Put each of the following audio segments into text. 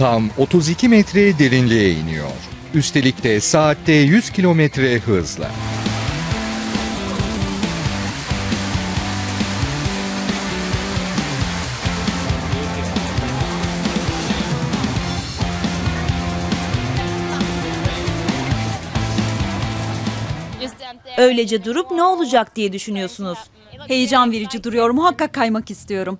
Tam 32 metre derinliğe iniyor. Üstelik de saatte 100 kilometre hızla. Öylece durup ne olacak diye düşünüyorsunuz. Heyecan verici duruyor. Muhakkak kaymak istiyorum.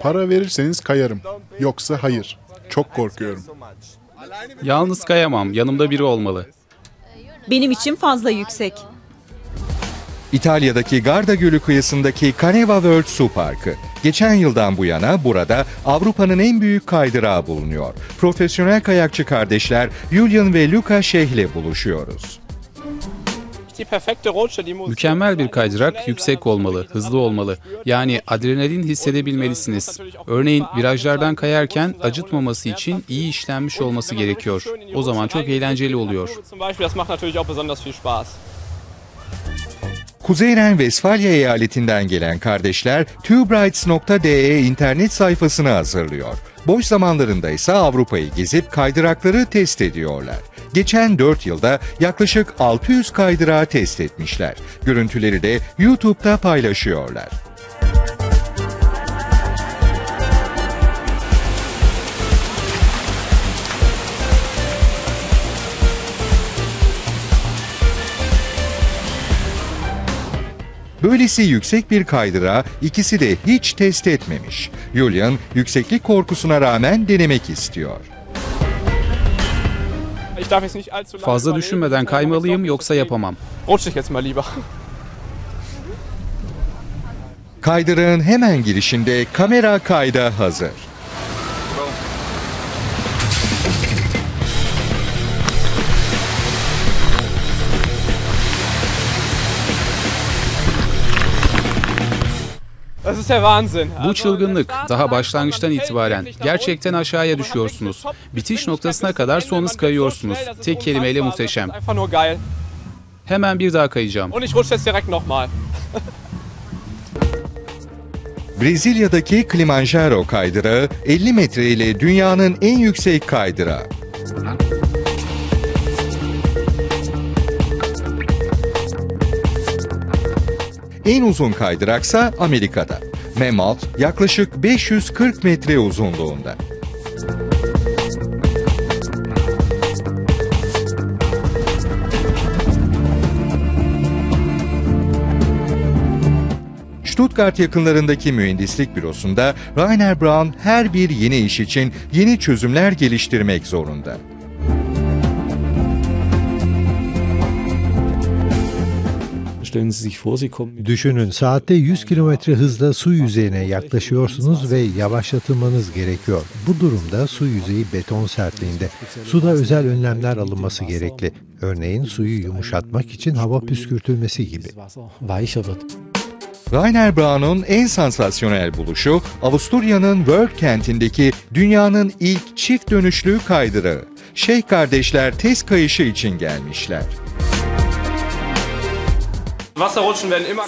Para verirseniz kayarım. Yoksa hayır. Çok korkuyorum. Yalnız kayamam. Yanımda biri olmalı. Benim için fazla yüksek. İtalya'daki Garda Gölü kıyısındaki Caneva World Su Parkı. Geçen yıldan bu yana burada Avrupa'nın en büyük kaydırağı bulunuyor. Profesyonel kayakçı kardeşler Julian ve Luca Şeyh ile buluşuyoruz. Mükemmel bir kaydırak yüksek olmalı, hızlı olmalı. Yani adrenalin hissedebilmelisiniz. Örneğin virajlardan kayarken acıtmaması için iyi işlenmiş olması gerekiyor. O zaman çok eğlenceli oluyor. Kuzey Ren-Vesfalya eyaletinden gelen kardeşler tubrights.de internet sayfasını hazırlıyor. Boş zamanlarında ise Avrupa'yı gezip kaydırakları test ediyorlar. Geçen 4 yılda yaklaşık 600 kaydırağı test etmişler. Görüntüleri de YouTube'da paylaşıyorlar. Böylesi yüksek bir kaydırağı ikisi de hiç test etmemiş. Julian yükseklik korkusuna rağmen denemek istiyor. Fazla düşünmeden kaymalıyım yoksa yapamam. Kaydırağın hemen girişinde kamera kayda hazır. Bu çılgınlık. Daha başlangıçtan itibaren. Gerçekten aşağıya düşüyorsunuz. Bitiş noktasına kadar sonunuz kayıyorsunuz. Tek kelimeyle muhteşem. Hemen bir daha kayacağım. Brezilya'daki Kilimanjaro kaydırağı 50 metre ile dünyanın en yüksek kaydırağı. En uzun kaydıraksa Amerika'da. Mammoth yaklaşık 540 metre uzunluğunda. Stuttgart yakınlarındaki mühendislik bürosunda Rainer Braun her bir yeni iş için yeni çözümler geliştirmek zorunda. Düşünün saatte 100 kilometre hızla su yüzeyine yaklaşıyorsunuz ve yavaşlatılmanız gerekiyor. Bu durumda su yüzeyi beton sertliğinde. Suda özel önlemler alınması gerekli. Örneğin suyu yumuşatmak için hava püskürtülmesi gibi. Rainer Braun'un en sansasyonel buluşu Avusturya'nın World kentindeki dünyanın ilk çift dönüşlü kaydırağı. Şeyh kardeşler test kayışı için gelmişler.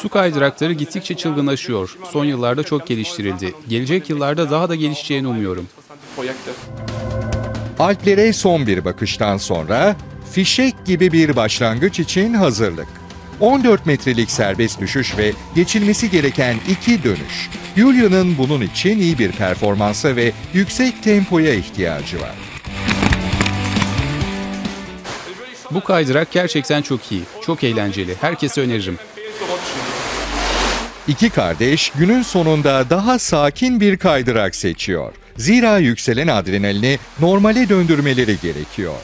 Su kaydırakları gittikçe çılgınlaşıyor. Son yıllarda çok geliştirildi. Gelecek yıllarda daha da gelişeceğini umuyorum. Alplere son bir bakıştan sonra fişek gibi bir başlangıç için hazırlık. 14 metrelik serbest düşüş ve geçilmesi gereken iki dönüş. Julia'nın bunun için iyi bir performansa ve yüksek tempoya ihtiyacı var. Bu kaydırak gerçekten çok iyi. Çok eğlenceli. Herkese öneririm. İki kardeş günün sonunda daha sakin bir kaydırak seçiyor. Zira yükselen adrenalini normale döndürmeleri gerekiyor.